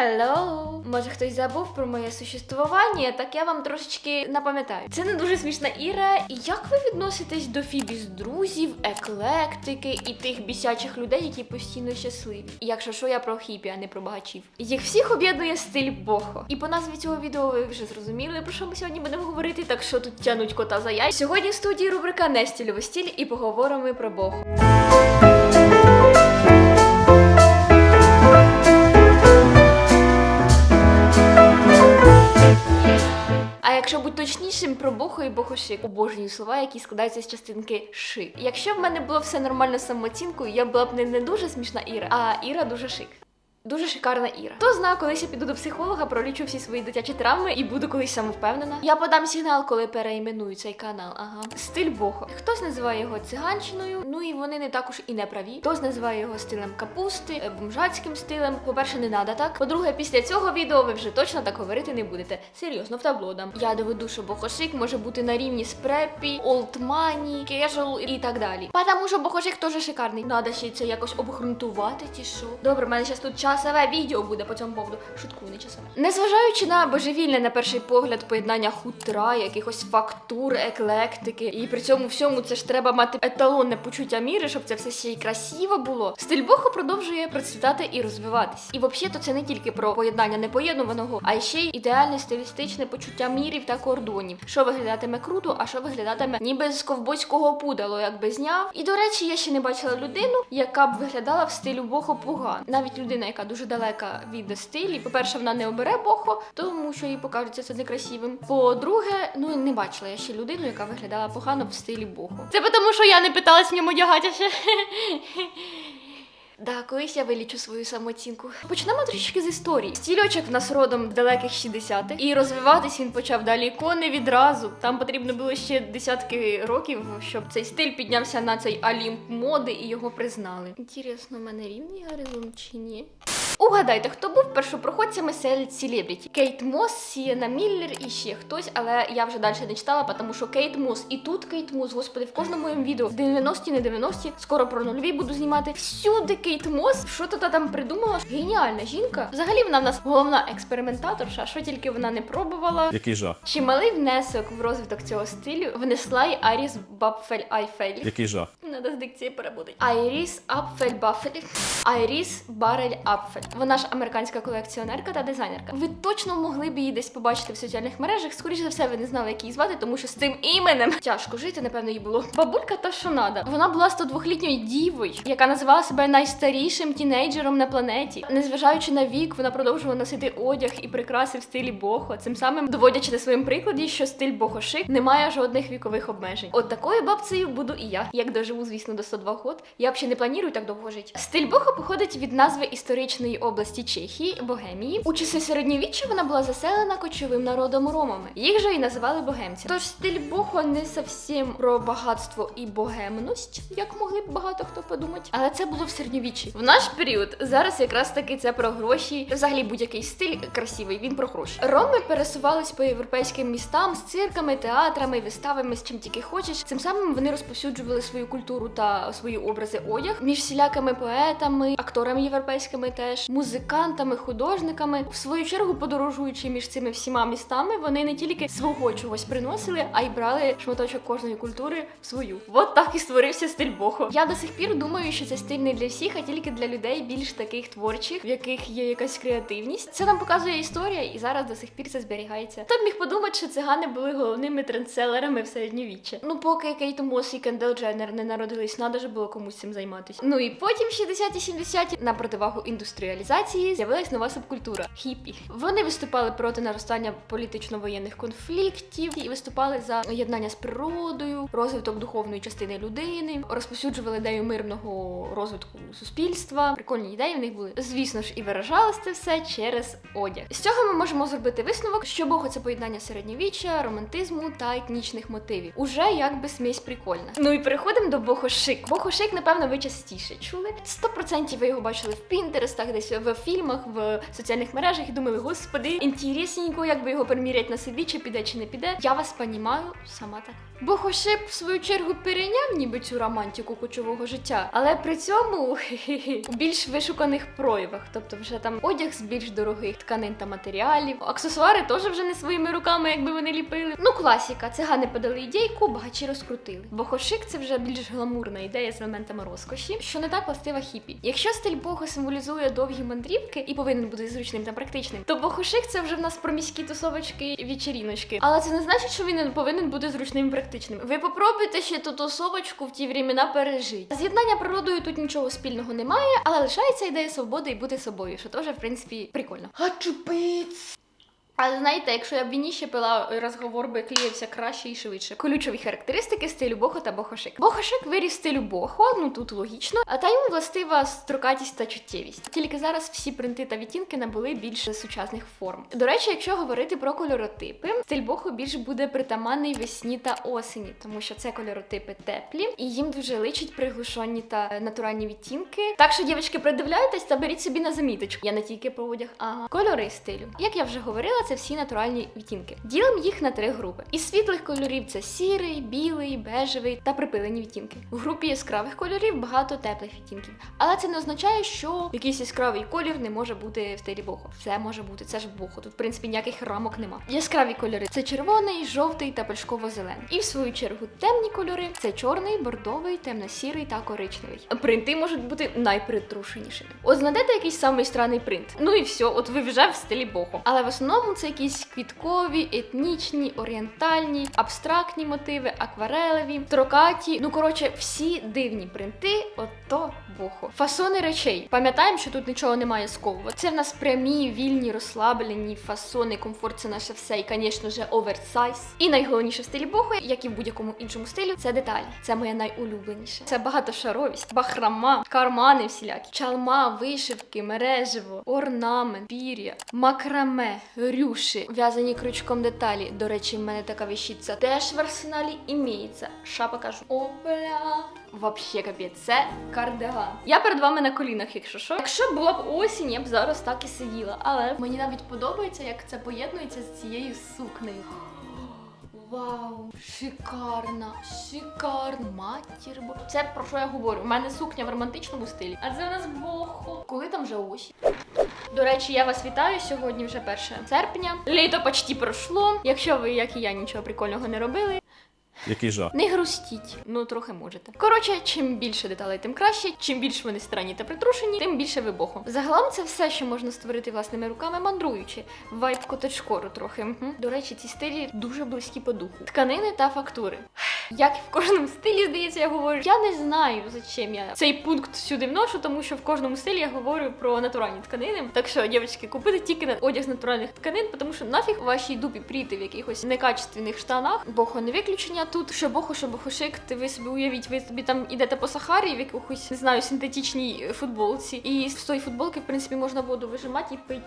Hello! Може хтось забув про моє существування, так я вам трошечки напам'ятаю. Це не дуже смішна Іра. Як ви відноситесь до фібі друзів, еклектики і тих бісячих людей, які постійно щасливі? Якщо що, я про хіпі, а не про багачів. Їх всіх об'єднує стиль бохо. І по назві цього відео ви вже зрозуміли, про що ми сьогодні будемо говорити, так що тут тянуть кота за яй. Сьогодні в студії рубрика не стільовий стиль і поговоримо про бохо. Якщо бути точнішим, про бохо і бохошик. Обожнюю слова, які складаються з частинки ши. Якщо в мене було все нормально з самооцінкою, я була б не, не дуже смішна Іра, а Іра дуже шик. Дуже шикарна Іра. Хто знає, колись я піду до психолога, пролічу всі свої дитячі травми і буду колись самовпевнена. Я подам сигнал, коли переіменую цей канал. Ага. Стиль бохо. Хтось називає його циганщиною, ну і вони не також і не праві. Хтось називає його стилем капусти, е, бомжацьким стилем. По-перше, не надо так. По-друге, після цього відео ви вже точно так говорити не будете. Серйозно, в табло дам. Я доведу, що бохошик може бути на рівні з препі, олдмані, кежуал і так далі. Потому що бохошик теж шикарний. Надо ще це якось обґрунтувати, ті що. Добре, в мене зараз тут часове відео буде по цьому поводу. Шуткую, не часове. Незважаючи на божевільне на перший погляд поєднання хутра, якихось фактур, еклектики, і при цьому всьому це ж треба мати еталонне почуття міри, щоб це все ще й красиво було. Стиль бохо продовжує процвітати і розвиватись. І взагалі, то це не тільки про поєднання непоєднуваного, а й ще й ідеальне стилістичне почуття мірів та кордонів, що виглядатиме круто, а що виглядатиме ніби з ковбойського пудало, якби зняв. І до речі, я ще не бачила людину, яка б виглядала в стилю бохо погано. Навіть людина, яка дуже далека від стилі. По-перше, вона не обере бохо, тому що їй покажеться це некрасивим. По-друге, ну не бачила я ще людину, яка виглядала погано в стилі бохо. Це тому, що я не питалась в ньому одягатися. Да, колись я вилічу свою самооцінку. Почнемо трішки з історії. Стільочок в нас родом далеких 60-х, і розвиватись він почав далі не відразу. Там потрібно було ще десятки років, щоб цей стиль піднявся на цей алімп моди і його признали. Інтересно, в мене рівний горизонт чи ні? Угадайте, хто був першопроходцями серед селебріті? Кейт Мос, Сієна Міллер і ще хтось, але я вже далі не читала, тому що Кейт Мос і тут Кейт Мос, господи, в кожному моєму відео 90-ті, не 90-ті, скоро про нульові буду знімати. Всюди Кейт Мос, що то там придумала? Геніальна жінка. Взагалі вона в нас головна експериментаторша, що тільки вона не пробувала. Який жах? Чималий внесок в розвиток цього стилю внесла й Аріс Бапфель Айфель. Який жах? Надо з дикцією перебудити. Айріс Апфель Баффель. Айріс Барель Апфель. Вона ж американська колекціонерка та дизайнерка. Ви точно могли б її десь побачити в соціальних мережах. Скоріше за все, ви не знали, як її звати, тому що з цим іменем тяжко жити, напевно, їй було. Бабулька та що надо. Вона була 102-літньою дівою, яка називала себе найстарішим тінейджером на планеті. Незважаючи на вік, вона продовжувала носити одяг і прикраси в стилі бохо, цим самим доводячи на своєму прикладі, що стиль бохо-шик не має жодних вікових обмежень. От такою бабцею буду і я. Як доживу, звісно, до 102 год. Я взагалі не планую так довго жити. Стиль бохо походить від назви історичної області Чехії, Богемії. У часи середньовіччя вона була заселена кочовим народом ромами. Їх же і називали богемцями. Тож стиль бохо не зовсім про багатство і богемність, як могли б багато хто подумати. Але це було в середньовіччі. В наш період зараз якраз таки це про гроші. Взагалі будь-який стиль красивий, він про гроші. Роми пересувались по європейським містам з цирками, театрами, виставами, з чим тільки хочеш. Цим самим вони розповсюджували свою культуру та свої образи одяг між всілякими поетами, акторами європейськими теж, музикантами, художниками. В свою чергу, подорожуючи між цими всіма містами, вони не тільки свого чогось приносили, а й брали шматочок кожної культури в свою. От так і створився стиль бохо. Я до сих пір думаю, що це стиль не для всіх, а тільки для людей більш таких творчих, в яких є якась креативність. Це нам показує історія, і зараз до сих пір це зберігається. Хто б міг подумати, що цигани були головними трендселерами в середньовіччя. Ну, поки Кейт Мос і Кендел Дженнер не народились, надо ж було комусь цим займатися. Ну і потім, 60-70-ті, на противагу індустріалізації, з'явилась нова субкультура хіпі. Вони виступали проти наростання політично-воєнних конфліктів і виступали за єднання з природою, розвиток духовної частини людини, розповсюджували ідею мирного розвитку суспільства. Прикольні ідеї в них були. Звісно ж, і виражалось це все через одяг. З цього ми можемо зробити висновок, що Бога це поєднання середньовіччя, романтизму та етнічних мотивів. Уже якби смесь прикольна. Ну і переходимо до бохошик. Бохошик, напевно, ви частіше чули. 100% ви його бачили в Пінтерестах, десь в фільмах, в соціальних мережах і думали, господи, інтересненько, як би його приміряти на собі, чи піде, чи не піде. Я вас понімаю, сама так. Бохошип, в свою чергу, перейняв ніби цю романтику кочового життя, але при цьому у більш вишуканих проявах, тобто вже там одяг з більш дорогих тканин та матеріалів. Аксесуари теж вже не своїми руками, якби вони ліпили. Ну, класіка, цигани подали ідейку, багачі розкрутили. Бохошик це вже більш гламурна ідея з елементами розкоші, що не так властива хіпі. Якщо стиль бохо символізує довгі мандрівки і повинен бути зручним та практичним, то бохошик це вже в нас про міські тусовочки і вечеріночки. Але це не значить, що він не повинен бути зручним і практичним. Ви попробуйте ще ту тусовочку в ті времена пережити. З'єднання природою тут нічого спільного немає, але лишається ідея свободи і бути собою, що теж в принципі прикольно. А чупиць! Але знаєте, якщо я б вініще пила, розговор би клеївся краще і швидше. Ключові характеристики стилю бохо та бохошик. Бохошик виріс стилю бохо, ну тут логічно, а та йому властива строкатість та чуттєвість. Тільки зараз всі принти та відтінки набули більш сучасних форм. До речі, якщо говорити про кольоротипи, стиль бохо більш буде притаманний весні та осені, тому що це кольоротипи теплі, і їм дуже личить приглушені та е, натуральні відтінки. Так що, дівчатки, придивляйтесь та беріть собі на заміточку. Я не тільки про одяг, ага. Кольори стилю. Як я вже говорила, це всі натуральні відтінки. Ділимо їх на три групи. Із світлих кольорів це сірий, білий, бежевий та припилені відтінки. В групі яскравих кольорів багато теплих відтінків. Але це не означає, що якийсь яскравий колір не може бути в стилі бохо. Все може бути, це ж бохо. Тут, в принципі, ніяких рамок нема. Яскраві кольори це червоний, жовтий та пельшково-зелений. І в свою чергу темні кольори це чорний, бордовий, темно-сірий та коричневий. Принти можуть бути найпритрушенішими. От знайдете якийсь самий странний принт. Ну і все, от ви вже в стилі бохо. Але в основному це якісь квіткові, етнічні, орієнтальні, абстрактні мотиви, акварелеві, трокаті. Ну коротше, всі дивні принти, ото бохо. Фасони речей. Пам'ятаємо, що тут нічого немає сковувати. Це в нас прямі, вільні, розслаблені фасони, комфорт це наше все, і, звісно ж, оверсайз. І найголовніше в стилі бохо, як і в будь-якому іншому стилі, це деталі. Це моє найулюбленіше. Це багатошаровість, бахрама, кармани всілякі, чалма, вишивки, мережево, орнамент, пір'я, макраме, рюші, в'язані крючком деталі. До речі, в мене така вещиця теж в арсеналі іміється. Ша покажу. Опля. Вообще капець, це кардиган. Я перед вами на колінах, якщо що. Якщо була б осінь, я б зараз так і сиділа. Але мені навіть подобається, як це поєднується з цією сукнею. Вау, шикарна, шикарна матір. Це про що я говорю? У мене сукня в романтичному стилі. А це у нас бохо. Коли там вже осінь? До речі, я вас вітаю. Сьогодні вже 1 серпня. Літо почти пройшло. Якщо ви, як і я, нічого прикольного не робили, Який жах. не грустіть, ну трохи можете. Коротше, чим більше деталей, тим краще. Чим більше вони странні та притрушені, тим більше вибуху. Загалом це все, що можна створити власними руками, мандруючи. Вайб коточкору трохи. Угу. До речі, ці стилі дуже близькі по духу. Тканини та фактури. Як і в кожному стилі, здається, я говорю. Я не знаю, зачем я цей пункт сюди вношу, тому що в кожному стилі я говорю про натуральні тканини. Так що, дівчатки, купити тільки на одяг з натуральних тканин, тому що нафіг вашій дупі прийти в якихось некачественних штанах. Бохо не виключення тут. Що боху що бохошик, ти ви собі уявіть, ви собі там ідете по Сахарі в якихось, не знаю, синтетичній футболці. І з тої футболки, в принципі, можна воду вижимати і пити.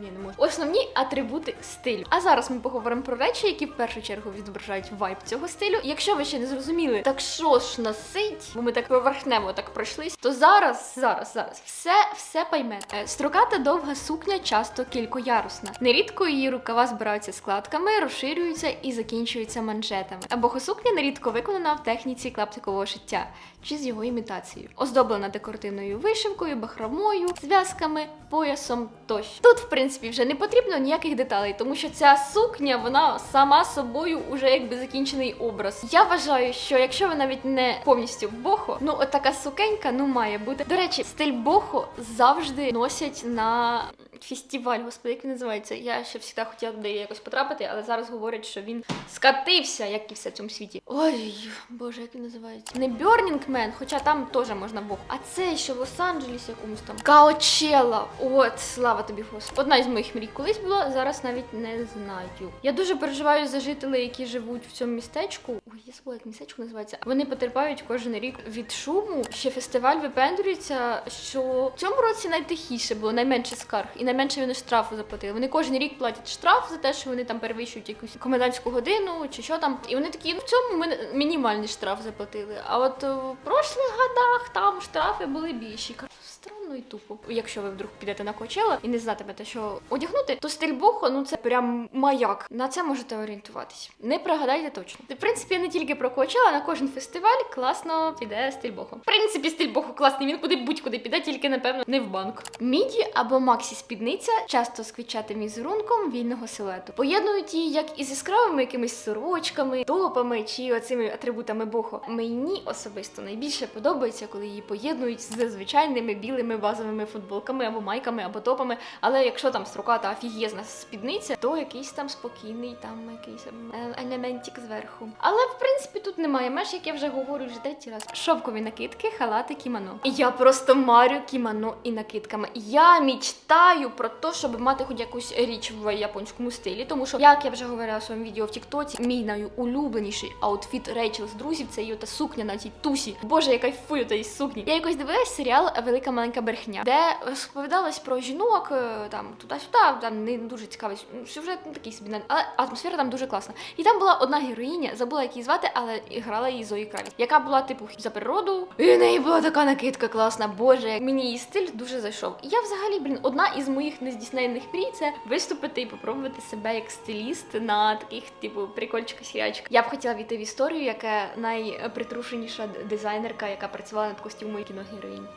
Ні, не можу. Основні атрибути стилю. А зараз ми поговоримо про речі, які в першу чергу відображають вайб цього стилю. Якщо ви ще не зрозуміли, так що ж носить, бо ми так поверхнево так пройшлись, то зараз, зараз, зараз все, все поймете. Е, Строката довга сукня часто кількоярусна. Нерідко її рукава збираються складками, розширюються і закінчуються манжетами. А бохосукня нерідко виконана в техніці клаптикового шиття чи з його імітацією, оздоблена декоративною вишивкою, бахромою, зв'язками, поясом тощо. Тут, в принципі, вже не потрібно ніяких деталей, тому що ця сукня вона сама собою уже якби закінчений образ. Я вважаю, що якщо ви навіть не повністю бохо, ну от така сукенька ну має бути. До речі, стиль бохо завжди носять на фестиваль, господи, як він називається. Я ще завжди хотіла туди якось потрапити, але зараз говорять, що він скатився, як і все в цьому світі. Ой, боже, як він називається? Не Burning Man, хоча там теж можна бог. А це що в Лос-Анджелесі якомусь там. Каочела. От, слава тобі, Господи. Одна із моїх мрій колись була, зараз навіть не знаю. Я дуже переживаю за жителей, які живуть в цьому містечку. Ой, я забула, як містечко називається. Вони потерпають кожен рік від шуму. Ще фестиваль випендрюється, що в цьому році найтихіше було, найменше скарг і не менше вони штрафу заплатили. Вони кожен рік платять штраф за те, що вони там перевищують якусь комендантську годину чи що там. І вони такі, ну в цьому мінімальний штраф заплатили. А от е, в прошлих годах там штрафи були більші. Странно і тупо. Якщо ви вдруг підете на Кочела і не знатимете, що одягнути, то стиль бохо, ну це прям маяк. На це можете орієнтуватись. Не пригадайте точно. В принципі, не тільки про Кочела, на кожен фестиваль класно піде стиль бохо. В принципі, стиль бохо класний. Він куди будь-куди піде, тільки напевно не в банк. Міді або максі спідниця часто з квітчатим візерунком вільного силуету. Поєднують її як із яскравими якимись сорочками, топами чи оцими атрибутами бохо. Мені особисто найбільше подобається, коли її поєднують з звичайними білими базовими футболками або майками, або топами. Але якщо там строката офігезна спідниця, то якийсь там спокійний, там якийсь е, елементик зверху. Але в принципі тут немає меж, як я вже говорю вже третій раз. Шовкові накидки, халати, кімоно. Я просто марю кімоно і накидками. Я мічтаю про те, щоб мати хоч якусь річ в японському стилі, тому що, як я вже говорила в своєму відео в Тіктоці, мій найулюбленіший аутфіт Рейчел з друзів це її та сукня на цій тусі. Боже, я кайфую тієї сукні. Я якось дивилась серіал Велика маленька брехня, де розповідалось про жінок е, там туди-сюди, там не дуже цікавий ну, сюжет, ну такий собі, але атмосфера там дуже класна. І там була одна героїня, забула як її звати, але грала її Зої Кравіц, яка була типу за природу. І в неї була така накидка класна. Боже, мені її стиль дуже зайшов. Я взагалі, блін, одна із моїх нездійсненних мрій це виступити і попробувати себе як стиліст на таких, типу, прикольчика сірячках. Я б хотіла війти в історію, яка найпритрушеніша дизайнерка, яка працювала над костюмом кіногероїнь.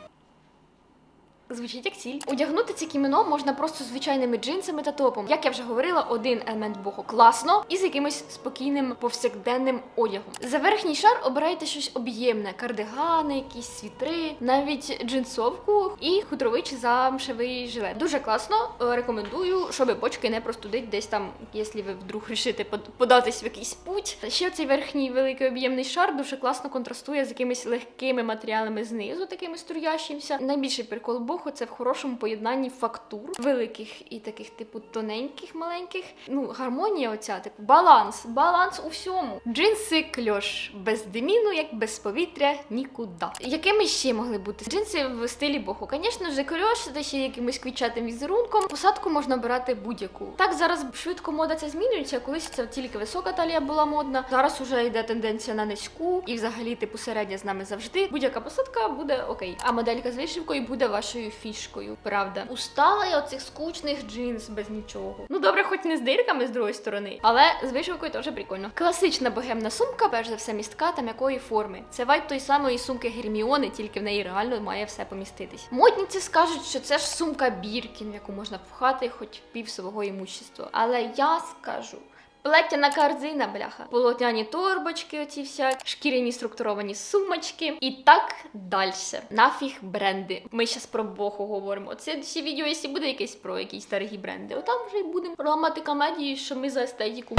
Звучить як ціль. Одягнути це кімено можна просто звичайними джинсами та топом. Як я вже говорила, один елемент боху класно і з якимось спокійним повсякденним одягом. За верхній шар обирайте щось об'ємне: кардигани, якісь світри, навіть джинсовку і хутровий чи замшевий жилет. Дуже класно. е, Рекомендую, щоб бочки не простудить десь там, якщо ви вдруг рішите податись в якийсь путь. Ще цей верхній великий об'ємний шар дуже класно контрастує з якимись легкими матеріалами знизу, такими струящимся. Найбільший прикол боху це в хорошому поєднанні фактур, великих і таких, типу, тоненьких, маленьких. Ну, гармонія оця, типу, баланс, баланс у всьому. Джинси кльош без деміну, як без повітря, нікуди. Якими ще могли бути джинси в стилі боху? Звісно ж, кльош, та ще якимось квітчатим візерунком. Посадку можна обирати будь-яку. Так зараз швидко мода ця змінюється. Колись це тільки висока талія була модна. Зараз уже йде тенденція на низьку, і взагалі, типу, середня з нами завжди. Будь-яка посадка буде окей. А моделька з вишивкою буде вашою фішкою. Правда, устала я оцих скучних джинс без нічого. Ну добре, хоч не з дирками з другої сторони, але з вишивкою теж прикольно. Класична богемна сумка, перш за все, містка та м'якої форми. Це вайб той самої сумки Герміони, тільки в неї реально має все поміститись. Модниці скажуть, що це ж сумка Біркін, яку можна впхати хоч пів свого імущества. Але я скажу. Плетяна корзина, бляха, полотняні торбочки, оці всякі, шкіряні структуровані сумочки і так далі. Нафіг бренди. Ми зараз про боху говоримо. Це всі відео, якщо буде якесь про якісь дорогі бренди. Отам вже й будемо ламати комедії, що ми за естетику.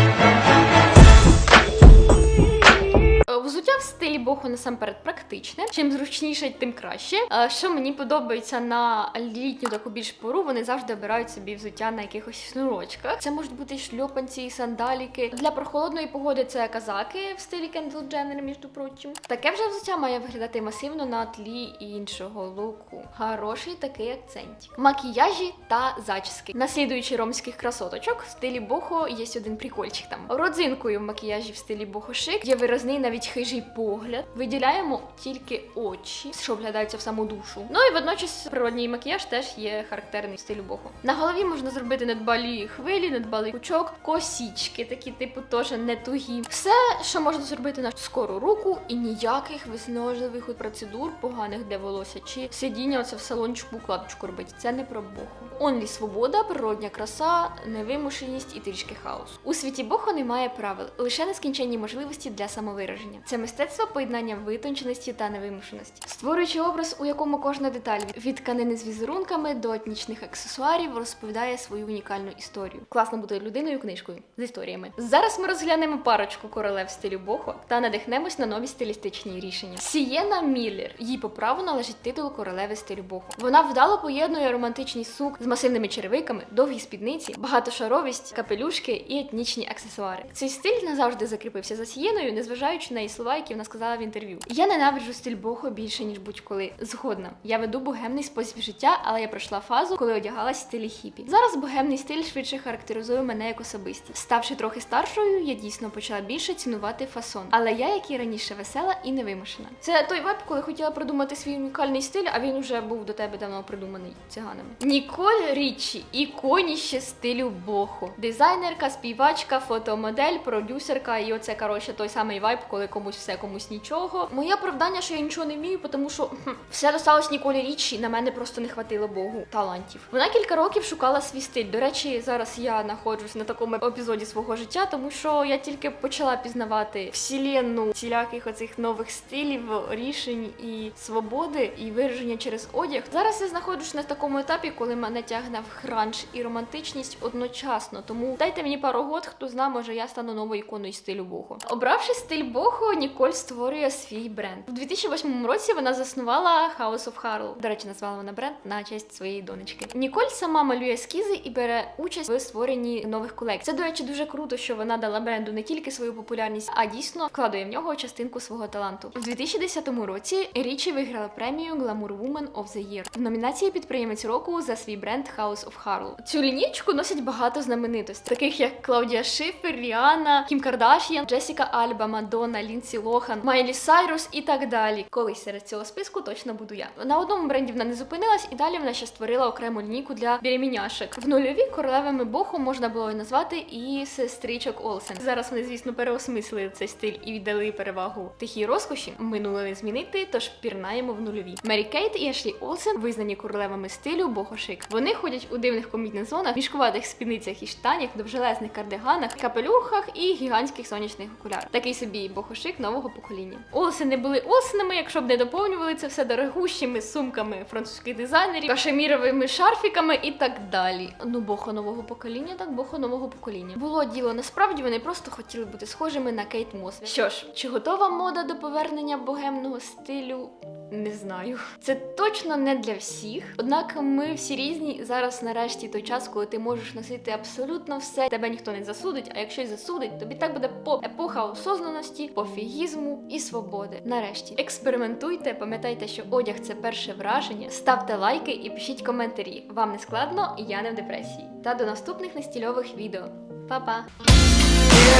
Взуття в стилі боху насамперед практичне. Чим зручніше, тим краще. Е, Що мені подобається на літню таку більш пору, вони завжди обирають собі взуття на якихось шнурочках. Це можуть бути шльопанці, сандаліки. Для прохолодної погоди це казаки в стилі Кендл Дженнер, між прочим. Таке вже взуття має виглядати масивно на тлі іншого луку. Хороший такий акцентик. Макіяжі та зачіски. Наслідуючи ромських красоточок, в стилі бохо є один прикольчик там. Родзинкою в макіяжі в стилі бохо шик є виразний навіть хижий погляд. Виділяємо тільки очі, що вглядаються в саму душу. Ну і водночас природній макіяж теж є характерний в стилю бохо. На голові можна зробити недбалі хвилі, недбалий кучок, косічки, такі типу теж не тугі. Все, що можна зробити на скору руку, і ніяких виснажливих процедур поганих для волосся чи сидіння оце в салончику кладочку робити. Це не про боху. Онлі свобода, природня краса, невимушеність і трішки хаос. У світі бохо немає правил, лише нескінченні можливості для самовираження. Це мистецтво поєднання витонченості та невимушеності, створюючи образ, у якому кожна деталь від тканини з візерунками до етнічних аксесуарів розповідає свою унікальну історію. Класно бути людиною книжкою з історіями. Зараз ми розглянемо парочку королев стилю бохо та надихнемось на нові стилістичні рішення. Сієна Міллер. Їй по праву належить титул королеви стилю бохо. Вона вдало поєднує романтичний сук з масивними черевиками, довгі спідниці, багатошаровість, капелюшки і етнічні аксесуари. Цей стиль назавжди закріпився за сієною, незважаючи на її слова, які вона сказала в інтерв'ю. Я ненавиджу стиль бохо більше ніж будь-коли. Згодна. Я веду богемний спосіб життя, але я пройшла фазу, коли одягалась в стилі хіпі. Зараз богемний стиль швидше характеризує мене як особистість. Ставши трохи старшою, я дійсно почала більше цінувати фасон. Але я, як і раніше, весела і невимушена. Це той веб, коли хотіла придумати свій унікальний стиль, а він вже був до тебе давно придуманий циганами. Ніколь Річі, іконіще стилю бохо. Дизайнерка, співачка, фотомодель, продюсерка, і оце коротше той самий вайб, коли комусь все, комусь нічого. Моє оправдання, що я нічого не вмію, тому що хм, все досталось Ніколі Річі, на мене просто не хватило Богу талантів. Вона кілька років шукала свій стиль. До речі, зараз я знаходжусь на такому епізоді свого життя, тому що я тільки почала пізнавати вселенну всіляких оцих нових стилів, рішень і свободи, і вираження через одяг. Зараз я знаходжусь на такому етапі, коли мене тягне в хранж і романтичність одночасно. Тому дайте мені пару год, хто зна, може я стану новою іконою стилю бохо. Обравши стиль бохо, Ніколь створює свій бренд. У 2008 році вона заснувала House of Harlow. До речі, назвала вона бренд на честь своєї донечки. Ніколь сама малює ескізи і бере участь в створенні нових колекцій. Це, до речі, дуже круто, що вона дала бренду не тільки свою популярність, а дійсно вкладає в нього частинку свого таланту. У 2010 році Річі виграла премію Glamour Woman of the Year в номінації підприємець року за свій бренд House of Harlow. Цю лінійку носять багато знаменитостей, таких як Клаудія Шифер, Ріана, Кім Кардаш'ян, Джесіка Альба, Мадонна, Лінсі Лохан, Майлі Сайрус і так далі. Колись серед цього списку точно буду я. На одному бренді вона не зупинилась, і далі вона ще створила окрему лінійку для береміняшек. В нульові королевами боху можна було назвати і сестричок Олсен. Зараз вони, звісно, переосмислили цей стиль і віддали перевагу тихій розкоші. Минуле не змінити, тож пірнаємо в нульові. Мері Кейт і Ешлі Олсен визнані королевами стилю бохошик. Вони ходять у дивних комбінезонах, мішкуватих спідницях і штанях, довжелезних кардиганах, капелюхах і гігантських сонячних окулярах. Такий собі бохошик нового покоління. Олсени були Олсенами, якщо б не доповнювали це все дорогущими сумками французьких дизайнерів, кашеміровими шарфіками і так далі. Ну, бохо нового покоління, так бохо нового покоління. Було діло насправді вони просто хотіли бути схожими на Кейт Мос. Що ж, чи готова мода до повернення богемного стилю? Не знаю. Це точно не для всіх. Однак ми всі різні. І Зараз нарешті той час, коли ти можеш носити абсолютно все, тебе ніхто не засудить, а якщо й засудить, тобі так буде по епоха осознаності, пофігізму і свободи. Нарешті експериментуйте, пам'ятайте, що одяг це перше враження. Ставте лайки і пишіть коментарі. Вам не складно, і я не в депресії. Та до наступних нестільових відео. Па-па!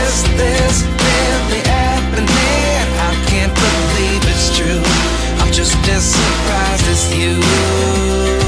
Is this really happening? I can't believe it's true. I'm just as surprised as you.